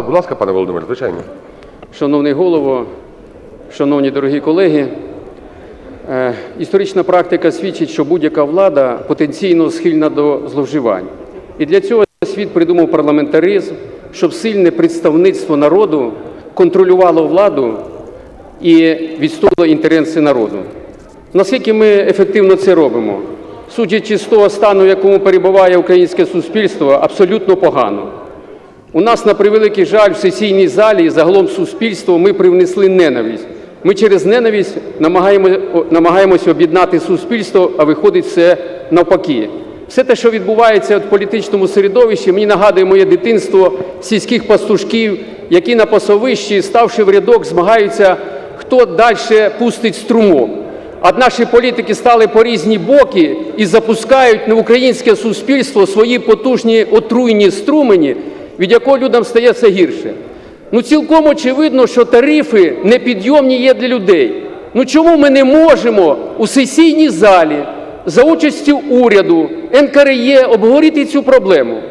ласка, будь ласка, пане Володимир, звичайно. Шановний голово, шановні дорогі колеги, е, історична практика свідчить, що будь-яка влада потенційно схильна до зловживань. І для цього світ придумав парламентаризм, щоб сильне представництво народу контролювало владу і відстоювало інтереси народу. Наскільки ми ефективно це робимо? Судячи з того стану, в якому перебуває українське суспільство, абсолютно погано. У нас, на превеликий жаль, в сесійній залі і загалом суспільство ми привнесли ненависть. Ми через ненависть намагаємо, намагаємося об'єднати суспільство, а виходить все навпаки. Все те, що відбувається в політичному середовищі, мені нагадує моє дитинство сільських пастушків, які на пасовищі, ставши в рядок, змагаються, хто далі пустить струмок. А наші політики стали по різні боки і запускають на українське суспільство свої потужні отруйні струмені, від якого людям стає все гірше. Ну цілком очевидно, що тарифи непідйомні є для людей. Ну чому ми не можемо у сесійній залі за участю уряду, НКРЄ обговорити цю проблему?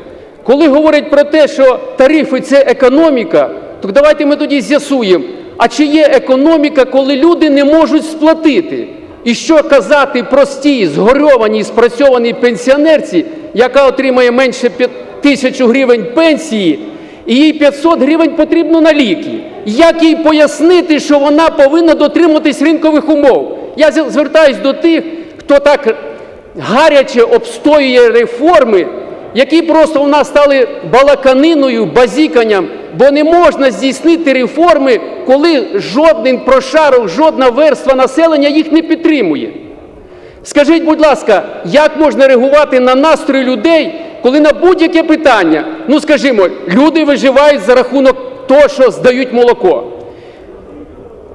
Коли говорять про те, що тарифи це економіка, то давайте ми тоді з'ясуємо, а чи є економіка, коли люди не можуть сплатити? І що казати простій, згорьованій, спрацьованій пенсіонерці, яка отримає менше тисячу гривень пенсії, і їй 500 гривень потрібно на ліки. Як їй пояснити, що вона повинна дотримуватись ринкових умов? Я з- звертаюсь до тих, хто так гаряче обстоює реформи, які просто у нас стали балаканиною, базіканням, бо не можна здійснити реформи, коли жоден прошарок, жодна верства населення їх не підтримує. Скажіть, будь ласка, як можна реагувати на настрої людей, коли на будь-яке питання, ну скажімо, люди виживають за рахунок того, що здають молоко.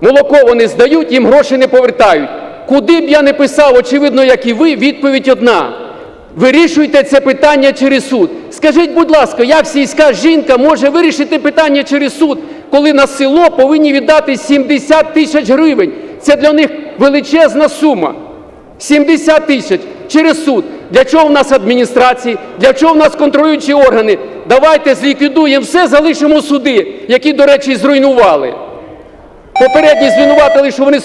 Молоко вони здають, їм гроші не повертають. Куди б я не писав, очевидно, як і ви, відповідь одна. Вирішуйте це питання через суд. Скажіть, будь ласка, як сільська жінка може вирішити питання через суд, коли на село повинні віддати 70 тисяч гривень? Це для них величезна сума. 70 тисяч через суд. Для чого в нас адміністрації? Для чого в нас контролюючі органи? Давайте зліквідуємо все, залишимо суди, які, до речі, зруйнували. Попередні звинуватили, що вони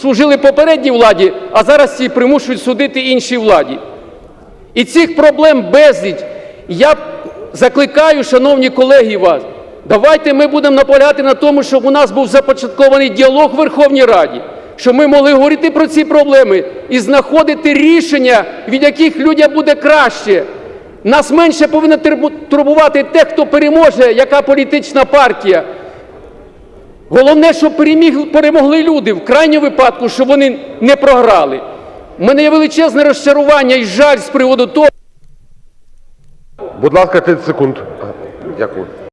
служили попередній владі, а зараз ці примушують судити іншій владі. І цих проблем безліч. Я закликаю, шановні колеги, вас, давайте ми будемо наполягати на тому, щоб у нас був започаткований діалог в Верховній Раді, щоб ми могли говорити про ці проблеми і знаходити рішення, від яких людям буде краще. Нас менше повинно турбувати те, хто переможе, яка політична партія. Головне, щоб переміг, перемогли люди в крайньому випадку, щоб вони не програли. У мене є величезне розчарування і жаль з приводу того. Будь ласка, 30 секунд. Дякую.